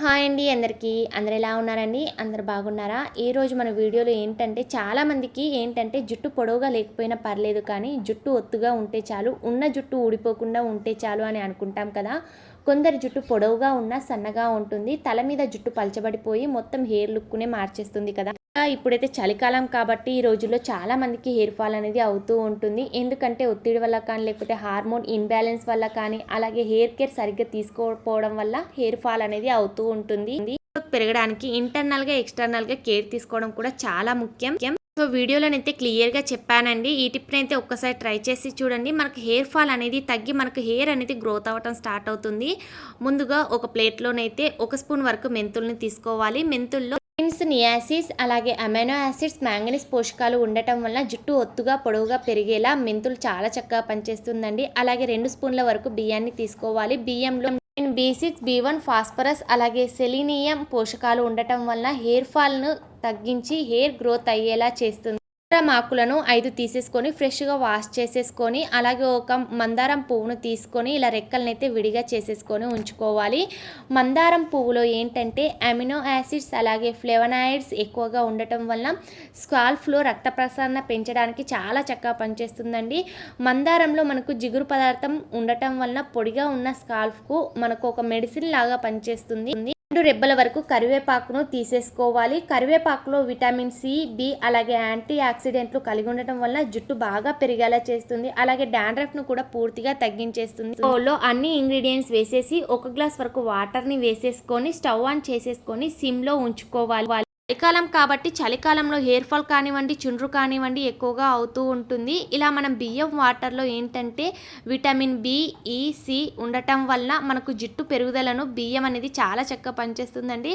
Hi అండి అందరికీ. అందరు ఎలా ఉన్నారండి? అందరు బాగున్నారా? ఈరోజు మన వీడియోలో ఏంటంటే చాలామందికి ఏంటంటే జుట్టు పొడవుగా లేకపోయినా పర్లేదు కానీ జుట్టు ఒత్తుగా ఉంటే చాలు ఉన్న జుట్టు ఊడిపోకుండా ఉంటే చాలు అని అనుకుంటాం కదా. కొందరి జుట్టు పొడవుగా ఉన్నా సన్నగా ఉంటుంది. తల మీద జుట్టు పలచబడిపోయి మొత్తం హెయిర్ లుక్నే మార్చేస్తుంది కదా. ఇప్పుడైతే చలికాలం కాబట్టి ఈ రోజుల్లో చాలా మందికి హెయిర్ ఫాల్ అనేది అవుతూ ఉంటుంది. ఎందుకంటే ఒత్తిడి వల్ల కానీ లేకపోతే హార్మోన్ ఇన్బ్యాలెన్స్ వల్ల కానీ అలాగే హెయిర్ కేర్ సరిగ్గా తీసుకోకపోవడం వల్ల హెయిర్ ఫాల్ అనేది అవుతూ ఉంటుంది. పెరగడానికి ఇంటర్నల్గా ఎక్స్టర్నల్గా కేర్ తీసుకోవడం కూడా చాలా ముఖ్యం. సో వీడియోలోనైతే క్లియర్గా చెప్పానండి. ఈ టిప్ని అయితే ఒక్కసారి ట్రై చేసి చూడండి. మనకు హెయిర్ ఫాల్ అనేది తగ్గి మనకు హెయిర్ అనేది గ్రోత్ అవ్వటం స్టార్ట్ అవుతుంది. ముందుగా ఒక ప్లేట్లోనైతే ఒక స్పూన్ వరకు మెంతుల్ని తీసుకోవాలి. మెంతుల్లో విటమిన్స్ నియాసిస్ అలాగే అమైనో యాసిడ్స్ మ్యాంగనీస్ పోషకాలు ఉండటం వల్ల జుట్టు ఒత్తుగా పొడవుగా పెరిగేలా మెంతులు చాలా చక్కగా పనిచేస్తుందండి. అలాగే రెండు స్పూన్ల వరకు బియ్యాన్ని తీసుకోవాలి. బియ్యంలో B six B one phosphorus అలాగే సెలీనియం పోషకాలు ఉండటం వల్ల హెయిర్ ఫాల్ను తగ్గించి హెయిర్ గ్రోత్ అయ్యేలా చేస్తుంది. మందారం ఆకులను ఐదు తీసేసుకొని ఫ్రెష్గా వాష్ చేసేసుకొని అలాగే ఒక మందారం పువ్వును తీసుకొని ఇలా రెక్కలను అయితే విడిగా చేసేసుకొని ఉంచుకోవాలి. మందారం పువ్వులో ఏంటంటే అమినో యాసిడ్స్ అలాగే ఫ్లెవనాయిడ్స్ ఎక్కువగా ఉండటం వల్ల స్కాల్ఫ్లో రక్త ప్రసరణ పెంచడానికి చాలా చక్కగా పనిచేస్తుందండి. మందారంలో మనకు జిగురు పదార్థం ఉండటం వల్ల పొడిగా ఉన్న స్కాల్ఫ్కు మనకు ఒక మెడిసిన్ లాగా పనిచేస్తుంది. రెండు రెబ్బల వరకు కరివేపాకును తీసేసుకోవాలి. కరివేపాకులో విటమిన్ సి బి అలాగే యాంటీ ఆక్సిడెంట్లు కలిగి ఉండటం వల్ల జుట్టు బాగా పెరిగేలా చేస్తుంది. అలాగే డాండ్రఫ్ను కూడా పూర్తిగా తగ్గించేస్తుంది. లో అన్ని ఇంగ్రీడియంట్స్ వేసేసి ఒక గ్లాస్ వరకు వాటర్ని వేసేసుకొని స్టవ్ ఆన్ చేసేసుకొని సిమ్లో ఉంచుకోవాలి. చలికాలం కాబట్టి చలికాలంలో హెయిర్ ఫాల్ కానివ్వండి చుండ్రు కానివ్వండి ఎక్కువగా అవుతూ ఉంటుంది. ఇలా మనం బియ్యం వాటర్లో ఏంటంటే విటమిన్ బి ఈ సి ఉండటం వల్ల మనకు జుట్టు పెరుగుదలను బియ్యం అనేది చాలా చక్కగా పనిచేస్తుందండి.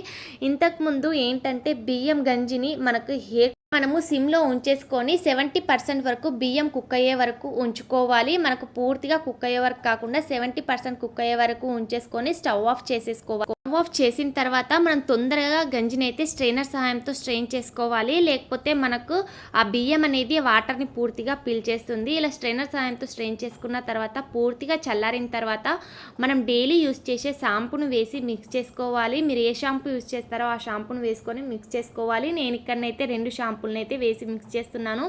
ఇంతకుముందు ఏంటంటే బియ్యం గంజిని మనకు హెయిర్ మనము సిమ్లో ఉంచేసుకొని సెవెంటీ పర్సెంట్ వరకు బియ్యం కుక్ అయ్యే వరకు ఉంచుకోవాలి. మనకు పూర్తిగా కుక్ అయ్యే వరకు కాకుండా సెవెంటీ పర్సెంట్ కుక్ అయ్యే వరకు ఉంచేసుకొని స్టవ్ ఆఫ్ చేసేసుకోవాలి. ఆఫ్ చేసిన తర్వాత మనం తొందరగా గంజిని అయితే స్ట్రైనర్ సహాయంతో స్ట్రెయిన్ చేసుకోవాలి. లేకపోతే మనకు ఆ బియ్యం అనేది వాటర్ని పూర్తిగా పీల్చేస్తుంది ఇలా స్ట్రైనర్ సహాయంతో స్ట్రెయిన్ చేసుకున్న తర్వాత పూర్తిగా చల్లారిన తర్వాత మనం డైలీ యూస్ చేసే షాంపూను వేసి మిక్స్ చేసుకోవాలి. మీరు ఏ షాంపూ యూస్ చేస్తారో ఆ షాంపూను వేసుకొని మిక్స్ చేసుకోవాలి. నేను ఇక్కడనైతే రెండు షాంపూలను అయితే వేసి మిక్స్ చేస్తున్నాను.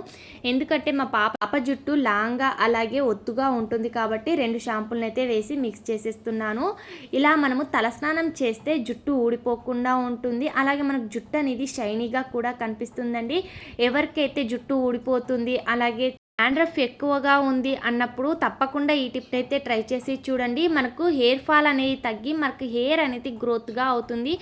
ఎందుకంటే మా పాప పాప జుట్టు లాంగ్గా అలాగే ఒత్తుగా ఉంటుంది కాబట్టి రెండు షాంపూలను అయితే వేసి మిక్స్ చేసేస్తున్నాను. ఇలా మనము తలస్నానం చే వేస్తే జుట్టు ఊడిపోకుండా ఉంటుంది. అలాగే మనకు జుట్టు అనేది షైనీగా కూడా కనిపిస్తుందండి. ఎవరికైతే జుట్టు ఊడిపోతుంది అలాగే డాండ్రఫ్ ఎక్కువగా ఉంది అన్నప్పుడు తప్పకుండా ఈ టిప్ అయితే ట్రై చేసి చూడండి. మనకు హెయిర్ ఫాల్ అనేది తగ్గి మనకు హెయిర్ అనేది గ్రోత్గా అవుతుంది.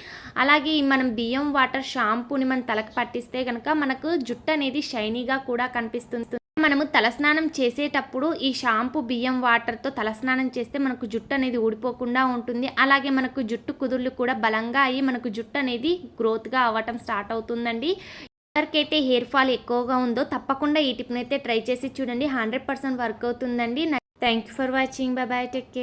అలాగే మనం బియ్యం వాటర్ షాంపూని మనం తలకు పట్టిస్తే కనుక మనకు జుట్టు అనేది షైనీగా కూడా కనిపిస్తుంది. మనము తలస్నానం చేసేటప్పుడు ఈ షాంపూ బియ్యం వాటర్తో తలస్నానం చేస్తే మనకు జుట్టు అనేది ఊడిపోకుండా ఉంటుంది. అలాగే మనకు జుట్టు కుదుర్లు కూడా బలంగా అయ్యి మనకు జుట్టు అనేది గ్రోత్గా అవ్వటం స్టార్ట్ అవుతుందండి. ఎవరికైతే హెయిర్ ఫాల్ ఎక్కువగా ఉందో తప్పకుండా ఈ టిప్ని అయితే ట్రై చేసి చూడండి. హండ్రెడ్ పర్సెంట్ వర్క్ అవుతుందండి. Thank you for watching bye take care